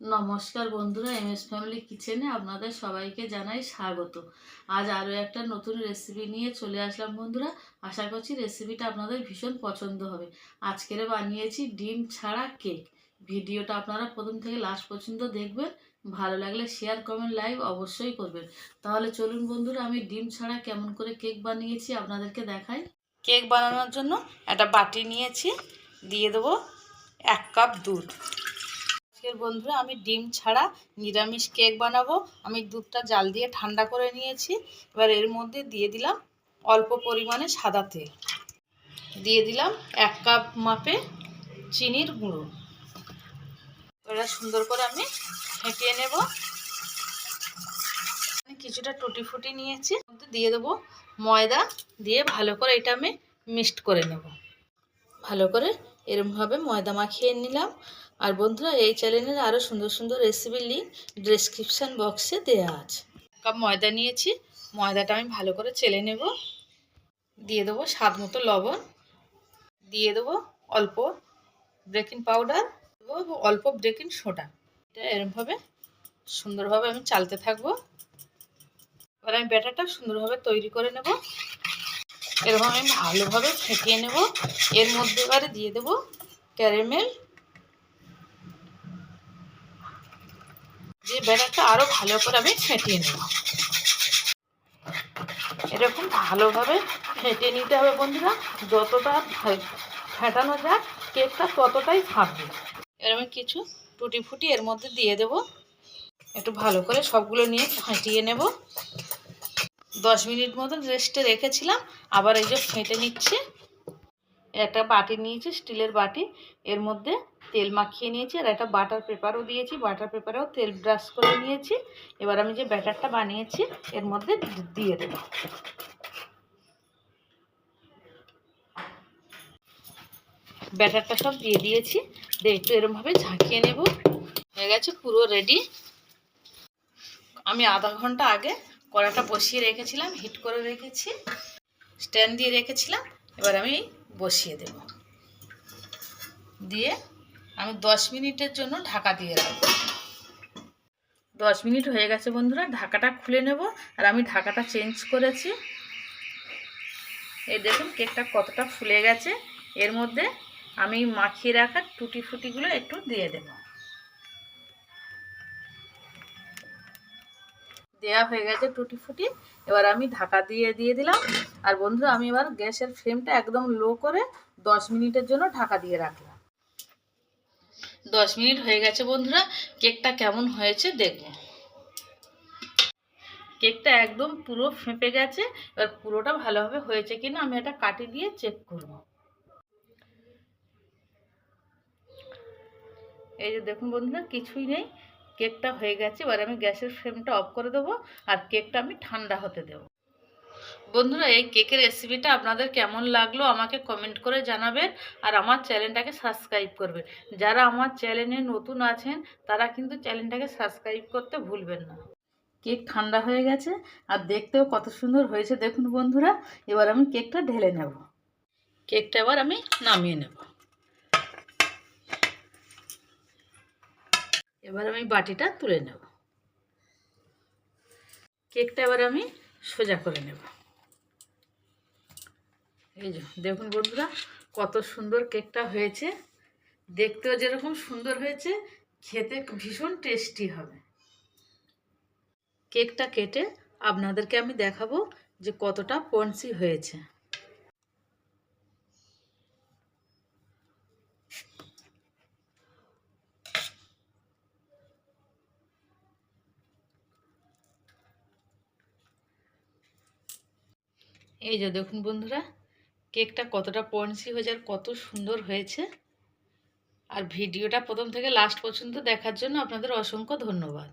নমস্কার বন্ধুরা M S family কিচেনে আপনাদের সবাইকে জানাই স্বাগত। আজ আরও একটা নতুন রেসিপি নিয়ে চলে আসলাম বন্ধুরা। আশা করছি রেসিপিটা আপনাদের ভীষণ পছন্দ হবে। আজকের বানিয়েছি ডিম ছাড়া কেক ভিডিওটা আপনারা প্রথম থেকে লাস্ট পর্যন্ত দেখবেন। ভালো লাগলে শেয়ার কমেন্ট লাইক অবশ্যই করবেন। তাহলে চলুন বন্ধুরা, আমি ডিম ছাড়া কেমন করে কেক বানিয়েছি আপনাদেরকে দেখাই। কেক বানানোর জন্য একটা বাটি নিয়েছি। দিয়ে দেবো এক কাপ দুধ। আজকের বন্ধুরা আমি ডিম ছাড়া নিরামিষ কেক বানাবো। আমি দুধটা জাল দিয়ে ঠান্ডা করে নিয়েছি। এবার এর মধ্যে দিয়ে দিলাম অল্প পরিমাণে সাদা তেল। দিয়ে দিলাম এক কাপ মাপে চিনির গুঁড়ো। এটা সুন্দর করে আমি ফেটিয়ে নেব। কিছুটা টুটি ফুটি নিয়েছি। দিয়ে দেবো ময়দা দিয়ে ভালো করে এটা আমি মিক্সড করে নেব। ভালো করে এরমভাবে ময়দা মাখিয়ে নিলাম। আর বন্ধুরা, এই চ্যানেলের আরও সুন্দর সুন্দর রেসিপির লিঙ্ক ডিসক্রিপশান বক্সে দেওয়া আছে। কাপ ময়দা নিয়েছি। ময়দাটা আমি ভালো করে চেলে নেব। দিয়ে দেবো স্বাদ মতো লবণ। দিয়ে দেবো অল্প বেকিং পাউডার অল্প বেকিং সোডা এটা এরমভাবে সুন্দরভাবে আমি চালতে থাকব। এবার আমি ব্যাটারটা সুন্দরভাবে তৈরি করে নেব। এরকম আমি ভালোভাবে ফেটিয়ে নেব। এর মধ্যে এবারে দিয়ে দেবো ক্যারামেল যে ব্যাটারটা আরও ভালো করে আমি ফেটিয়ে নেব। এরকম ভালোভাবে ফেটে নিতে হবে বন্ধুরা, যতটা ফেটানো যাক কেকটা ততটাই থাকবে এর আমি কিছু টুটি ফুটি এর মধ্যে দিয়ে দেব। একটু ভালো করে সবগুলো নিয়ে ফাটিয়ে নেব। দশ মিনিট মতন রেস্টে রেখেছিলাম, আবার এই যে ফেটে নিচ্ছে। একটা বাটি নিয়েছি, স্টিলের বাটি, এর মধ্যে তেল মাখিয়ে নিয়েছি আর একটা বাটার পেপারও দিয়েছি। বাটার পেপারেও তেল ব্রাশ করে নিয়েছি। এবার আমি যে ব্যাটারটা বানিয়েছি, এর মধ্যে দিয়ে দেব। ব্যাটারটা সব দিয়ে দিয়েছি। দিয়ে একটু এরমভাবে ঝাঁকিয়ে নেব। হয়ে গেছে পুরো রেডি আমি আধা ঘণ্টা আগে কড়াটা বসিয়ে রেখেছিলাম হিট করে রেখেছি। স্ট্যান্ড দিয়ে রেখেছিলাম। এবার আমি বসিয়ে দেব। দিয়ে আমি দশ মিনিটের জন্য ঢাকা দিয়ে রাখব। দশ মিনিট হয়ে গেছে বন্ধুরা, ঢাকাটা খুলে নেব। আর আমি ঢাকাটা চেঞ্জ করেছি। এই দেখুন, কেকটা কতটা ফুলে গেছে। এর মধ্যে আমি মাখিয়ে রাখা টুটি ফুটিগুলো একটু দিয়ে দেব। দেয়া হয়ে গেছে টুটি ফুটি। এবার আমি ঢাকা দিয়ে দিয়ে দিলাম। আর বন্ধুরা, আমি এবার গ্যাসের ফ্লেমটা একদম লো করে দশ মিনিটের জন্য ঢাকা দিয়ে রাখলাম। দশ মিনিট হয়ে গেছে বন্ধুরা, কেকটা কেমন হয়েছে দেখব। কেকটা একদম পুরো ফেঁপে গেছে, এবার পুরোটা ভালোভাবে হয়েছে কিনা আমি এটা কাটি দিয়ে চেক করব। এই যে দেখুন বন্ধুরা, কিছুই নেই, কেকটা হয়ে গেছে, এবার আমি গ্যাসের ফ্লেমটা অফ করে দেবো, আর কেকটা আমি ঠান্ডা হতে দেবো। বন্ধুরা, এই কেকের রেসিপিটা আপনাদের কেমন লাগল আমাকে কমেন্ট করে জানাবেন আর আমার চ্যানেলটাকে সাবস্ক্রাইব করবেন। যারা আমার চ্যানেলে নতুন আছেন, তারা কিন্তু চ্যানেলটাকে সাবস্ক্রাইব করতে ভুলবেন না। কেক ঠান্ডা হয়ে গেছে আর দেখতেও কত সুন্দর হয়েছে। দেখুন বন্ধুরা, এবার আমি কেকটা ঢেলে নেব। কেকটা এবার আমি নামিয়ে নেব। এবার আমি বাটিটা তুলে নেব। কেকটা এবার আমি সোজা করে নেব। এই যে, দেখুন বন্ধুরা, কত সুন্দর কেকটা হয়েছে। দেখতেও যেরকম সুন্দর হয়েছে, খেতে ভীষণ টেস্টি হবে। কেকটা কেটে আপনাদেরকে আমি দেখাবো যে কতটা পন্সি হয়েছে। এই যে, দেখুন বন্ধুরা কেকটা কতটা পন্সি হয়ে আর কত সুন্দর হয়েছে। আর ভিডিওটা প্রথম থেকে লাস্ট পর্যন্ত দেখার জন্য আপনাদের অসংখ্য ধন্যবাদ।